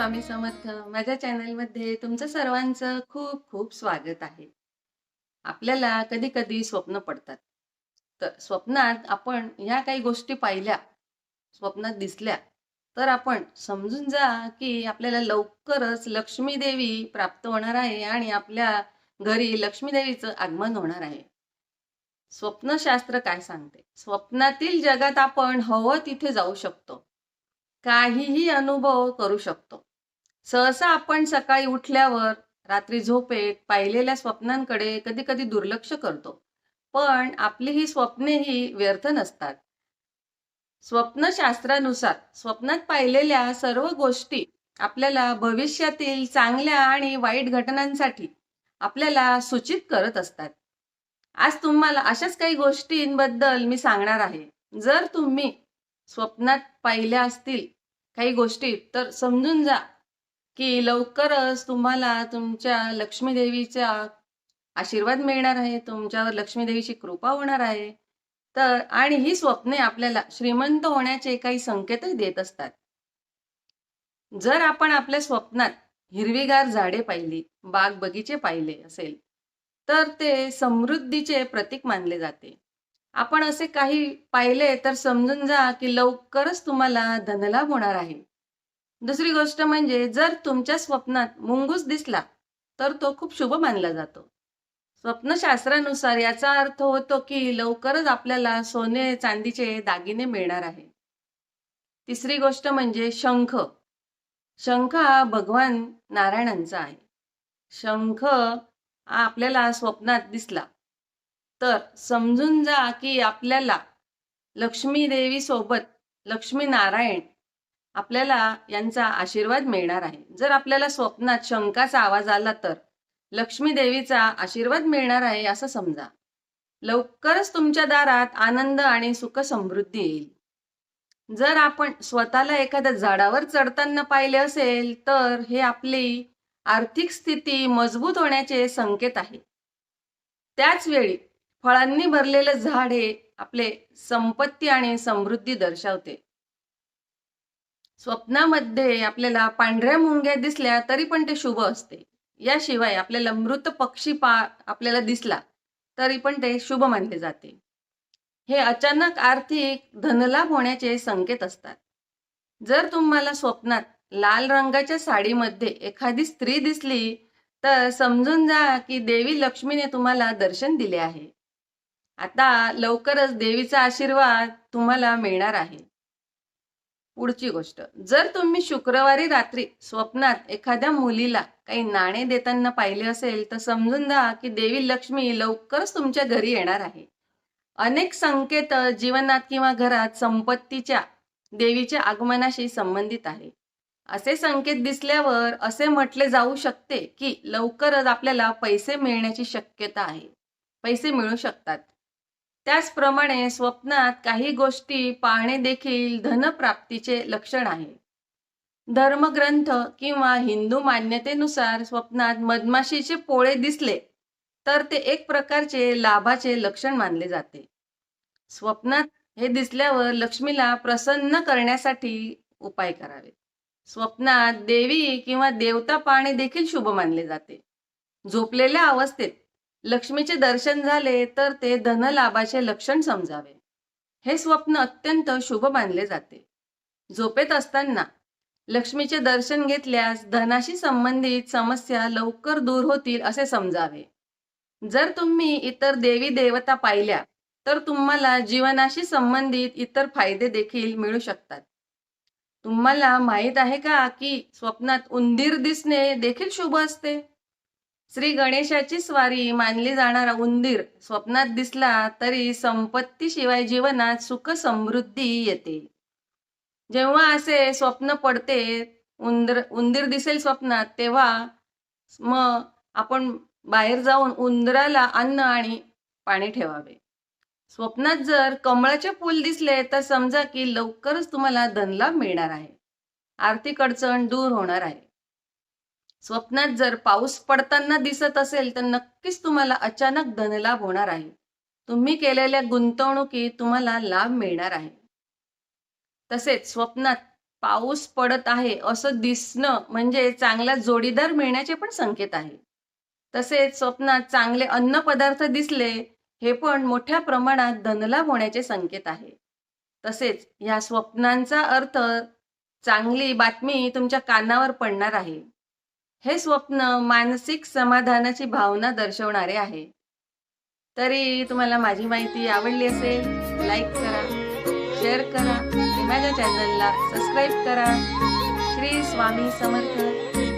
स्वामी समर्थ. माझ्या चॅनलमध्ये तुमचं सर्वांचं खूप खूप स्वागत आहे. आपल्याला कधी कधी स्वप्न पडतात. तर स्वप्नात आपण ह्या काही गोष्टी पाहिल्या स्वप्नात दिसल्या तर आपण समजून जा की आपल्याला लवकरच लक्ष्मी देवी प्राप्त होणार आहे आणि आपल्या घरी लक्ष्मी देवीचं आगमन होणार आहे. स्वप्नशास्त्र काय सांगते? स्वप्नातील जगात आपण हवं तिथे जाऊ शकतो. काहीही अनुभव करू शकतो. सहसा आपण सकाळी उठल्यावर रात्री झोपेत पाहिलेल्या स्वप्नांकडे कधी कधी दुर्लक्ष करतो. पण आपली ही स्वप्ने ही व्यर्थ नसतात. स्वप्नशास्त्रानुसार स्वप्नात पाहिलेल्या सर्व गोष्टी आपल्याला भविष्यातील चांगल्या आणि वाईट घटनांसाठी आपल्याला सूचित करत असतात. आज तुम्हाला अशाच काही गोष्टींबद्दल मी सांगणार आहे. जर तुम्ही स्वप्नात पाहिल्या असतील काही गोष्टी तर समजून जा. की लवकरच तुम्हाला तुमच्या लक्ष्मीदेवीचा आशीर्वाद मिळणार आहे तुमच्यावर लक्ष्मी देवीची कृपा होणार आहे. तर आणि ही स्वप्ने आपल्याला श्रीमंत होण्याचे काही संकेतही देत असतात. जर आपण आपल्या स्वप्नात हिरवीगार झाडे पाहिली बाग बगीचे पाहिले असेल तर ते समृद्धीचे प्रतीक मानले जाते. आपण असे काही पाहिले तर समजून जा की लवकरच तुम्हाला धनलाभ होणार आहे. दुसरी गोष्ट म्हणजे जर तुमच्या स्वप्नात मुंगूस दिसला तर तो खूप शुभ मानला जातो. स्वप्नशास्त्रानुसार याचा अर्थ होतो की लवकरच आपल्याला सोने चांदीचे दागिने मिळणार आहे. तिसरी गोष्ट म्हणजे शंख. शंख हा भगवान नारायणांचा आहे. शंख हा आपल्याला स्वप्नात दिसला तर समजून जा की आपल्याला लक्ष्मी देवी सोबत लक्ष्मी नारायण आपल्याला यांचा आशीर्वाद मिळणार आहे. जर आपल्याला स्वप्नात शंकाचा आवाज आला तर लक्ष्मी देवीचा आशीर्वाद मिळणार आहे असं समजा. लवकरच तुमच्या दारात आनंद आणि सुख समृद्धी येईल. जर आपण स्वतःला एखाद्या झाडावर चढताना पाहिले असेल तर हे आपली आर्थिक स्थिती मजबूत होण्याचे संकेत आहे. त्याच वेळी फळांनी भरलेलं झाड हे आपले संपत्ती आणि समृद्धी दर्शवते. स्वप्नामध्ये आपल्याला पांढऱ्या मुंग्या दिसल्या तरी पण ते शुभ असते. याशिवाय आपल्याला मृत पक्षी पा आपल्याला दिसला तरी पण ते शुभ मानले जाते. हे अचानक आर्थिक धनलाभ होण्याचे संकेत असतात. जर तुम्हाला स्वप्नात लाल रंगाच्या साडीमध्ये एखादी स्त्री दिसली तर समजून जा की देवी लक्ष्मीने तुम्हाला दर्शन दिले आहे. आता लवकरच देवीचा आशीर्वाद तुम्हाला मिळणार आहे. पुढची गोष्ट. जर तुम्ही शुक्रवारी रात्री स्वप्नात एखाद्या मुलीला काही नाणे देताना पाहिले असेल तर समजून जा की देवी लक्ष्मी लवकरच तुमच्या घरी येणार आहे. अनेक संकेत जीवनात किंवा घरात संपत्तीच्या देवीच्या आगमनाशी संबंधित आहे. असे संकेत दिसल्यावर असे म्हटले जाऊ शकते की लवकरच आपल्याला पैसे मिळण्याची शक्यता आहे. पैसे मिळू शकतात. त्याचप्रमाणे स्वप्नात काही गोष्टी पाहणे देखील धनप्राप्तीचे लक्षण आहे. धर्मग्रंथ किंवा हिंदू मान्यतेनुसार स्वप्नात मधमाशीचे पोळे दिसले तर ते एक प्रकारचे लाभाचे लक्षण मानले जाते. स्वप्नात हे दिसल्यावर लक्ष्मीला प्रसन्न करण्यासाठी उपाय करावे. स्वप्नात देवी किंवा देवता पाहणे देखील शुभ मानले जाते. झोपलेल्या अवस्थेत लक्ष्मीचे दर्शन झाले तर ते धनलाभाचे लक्षण समजावे. हे स्वप्न अत्यंत शुभ मानले जाते. झोपेत असताना लक्ष्मीचे दर्शन घेतल्यास धनाशी संबंधित समस्या लवकर दूर होतील असे समजावे. जर तुम्ही इतर देवी देवता पाहिल्या तर तुम्हाला जीवनाशी संबंधित इतर फायदे देखील मिळू शकतात. तुम्हाला माहीत आहे का की स्वप्नात उंदीर दिसणे देखील शुभ असते? श्री गणेशाची स्वारी मानली जाणारा उंदीर स्वप्नात दिसला तरी संपत्तीशिवाय जीवनात सुख समृद्धी येते. जेव्हा असे स्वप्न पडते उंदर उंदीर दिसेल स्वप्नात तेव्हा मग आपण बाहेर जाऊन उंदराला अन्न आणि पाणी ठेवावे. स्वप्नात जर कमळाचे फूल दिसले तर समजा की लवकरच तुम्हाला धनलाभ मिळणार आहे. आर्थिक अडचण दूर होणार आहे. स्वप्नात जर पाऊस पडताना दिसत असेल तर नक्कीच तुम्हाला अचानक धनलाभ होणार आहे. तुम्ही केलेल्या गुंतवणुकीत तुम्हाला लाभ मिळणार आहे. तसेच स्वप्नात पाऊस पडत आहे असं दिसणं म्हणजे चांगला जोडीदार मिळण्याचे पण संकेत आहे. तसेच स्वप्नात चांगले अन्न पदार्थ दिसले हे पण मोठ्या प्रमाणात धनलाभ होण्याचे संकेत आहे. तसेच या स्वप्नांचा अर्थ चांगली बातमी तुमच्या कानावर पडणार आहे. हे स्वप्न मानसिक समाधानाची भावना दर्शवणारे आहे. तरी तुम्हाला माझी माहिती आवडली असेल लाईक करा शेअर करा माझ्या चॅनलला सबस्क्राईब करा. श्री स्वामी समर्थ.